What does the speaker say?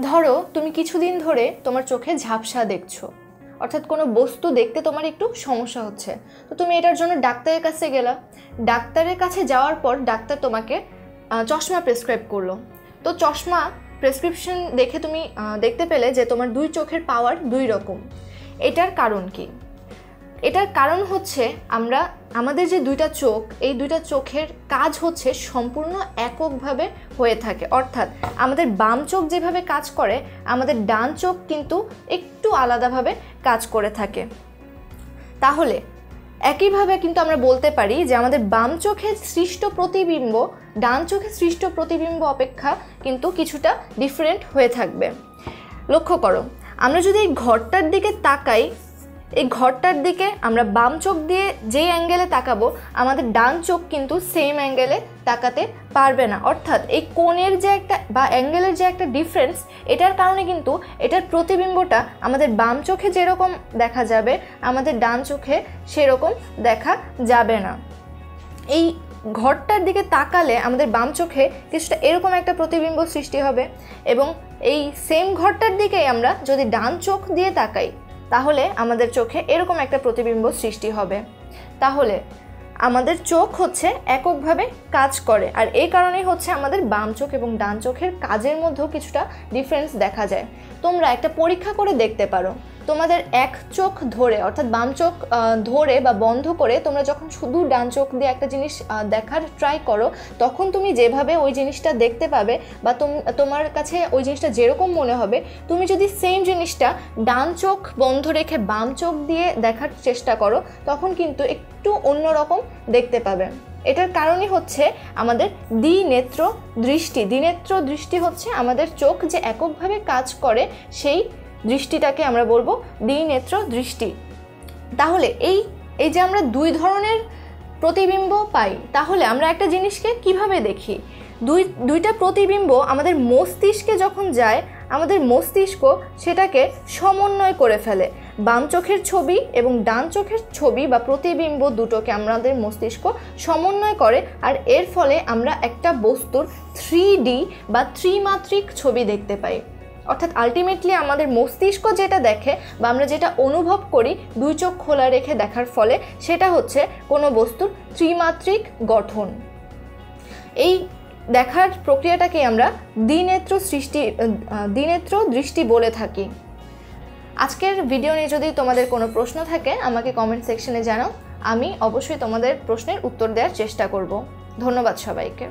ধরো, তুমি কিছুদিন ধরে তোমার চোখে ঝাপসা দেখছ। অর্থাৎ কোনো বস্তু দেখতে তোমার একটু সমস্যা হচ্ছে। তো তুমি এটার জন্য ডাক্তারের কাছে গেলা। ডাক্তারের কাছে যাওয়ার পর ডাক্তার তোমাকে চশমা প্রেসক্রাইব করল। তো চশমা প্রেসক্রিপশন দেখে তুমি দেখতে পেলে যে তোমার দুই চোখের পাওয়ার দুই রকম। এটার কারণ কি? এটার কারণ হচ্ছে আমরা, আমাদের যে দুইটা চোখ, এই দুইটা চোখের কাজ হচ্ছে সম্পূর্ণ এককভাবে হয়ে থাকে। অর্থাৎ আমাদের বাম চোখ যেভাবে কাজ করে, আমাদের ডান চোখ কিন্তু একটু আলাদাভাবে কাজ করে থাকে। তাহলে একইভাবে কিন্তু আমরা বলতে পারি যে আমাদের বাম চোখের সৃষ্ট প্রতিবিম্ব, ডান চোখে সৃষ্ট প্রতিবিম্ব অপেক্ষা কিন্তু কিছুটা ডিফারেন্ট হয়ে থাকবে। লক্ষ্য করো, আমরা যদি এই ঘরটার দিকে তাকাই এই ঘরটার দিকে আমরা বাম চোখ দিয়ে যেই অ্যাঙ্গেলে তাকাবো, আমাদের ডান চোখ কিন্তু সেম অ্যাঙ্গেলে তাকাতে পারবে না। অর্থাৎ এই কোণের যে একটা বা অ্যাঙ্গেলের যে একটা ডিফারেন্স এটার কারণে কিন্তু এটার প্রতিবিম্বটা আমাদের বাম চোখে যেরকম দেখা যাবে, আমাদের ডান চোখে সেরকম দেখা যাবে না। এই ঘরটার দিকে তাকালে আমাদের বাম চোখে কিছুটা এরকম একটা প্রতিবিম্ব সৃষ্টি হবে এবং এই সেম ঘরটার দিকেই আমরা যদি ডান চোখ দিয়ে তাকাই তাহলে আমাদের চোখে এরকম একটা প্রতিবিম্ব সৃষ্টি হবে। তাহলে আমাদের চোখ হচ্ছে এককভাবে কাজ করে, আর এই কারণেই হচ্ছে আমাদের বাম চোখ এবং ডান চোখের কাজের মধ্যেও কিছুটা ডিফারেন্স দেখা যায়। তোমরা একটা পরীক্ষা করে দেখতে পারো। তোমাদের এক চোখ ধরে, অর্থাৎ বাম চোখ ধরে বা বন্ধ করে তোমরা যখন শুধু ডান চোখ দিয়ে একটা জিনিস দেখার ট্রাই করো, তখন তুমি যেভাবে ওই জিনিসটা দেখতে পাবে বা তোম- তোমার কাছে ওই জিনিসটা যেরকম মনে হবে, তুমি যদি সেম জিনিসটা ডান চোখ বন্ধ রেখে বাম চোখ দিয়ে দেখার চেষ্টা করো, তখন কিন্তু একটু অন্যরকম দেখতে পাবে। এটার কারণই হচ্ছে আমাদের দ্বিনেত্র দৃষ্টি। দ্বিনেত্র দৃষ্টি হচ্ছে আমাদের চোখ যে এককভাবে কাজ করে, সেই দৃষ্টিটাকে আমরা বলব দ্বিনেত্র দৃষ্টি। তাহলে এই এই যে আমরা দুই ধরনের প্রতিবিম্ব পাই, তাহলে আমরা একটা জিনিসকে কীভাবে দেখি? দুই, দুইটা প্রতিবিম্ব আমাদের মস্তিষ্কে যখন যায়, আমাদের মস্তিষ্ক সেটাকে সমন্বয় করে ফেলে। বাম চোখের ছবি এবং ডান চোখের ছবি বা প্রতিবিম্ব দুটোকে আমাদের মস্তিষ্ক সমন্বয় করে, আর এর ফলে আমরা একটা বস্তুর থ্রি বা ত্রিমাত্রিক ছবি দেখতে পাই। অর্থাৎ আলটিমেটলি আমাদের মস্তিষ্ক যেটা দেখে বা আমরা যেটা অনুভব করি দুই চোখ খোলা রেখে দেখার ফলে সেটা হচ্ছে কোনো বস্তুর ত্রিমাত্রিক গঠন। এই দেখার প্রক্রিয়াটাকে আমরা দ্বিনেত্র সৃষ্টি, দ্বিনেত্র দৃষ্টি বলে থাকি। আজকের ভিডিও নিয়ে যদি তোমাদের কোনো প্রশ্ন থাকে, আমাকে কমেন্ট সেকশনে জানাও। আমি অবশ্যই তোমাদের প্রশ্নের উত্তর দেওয়ার চেষ্টা করব। ধন্যবাদ সবাইকে।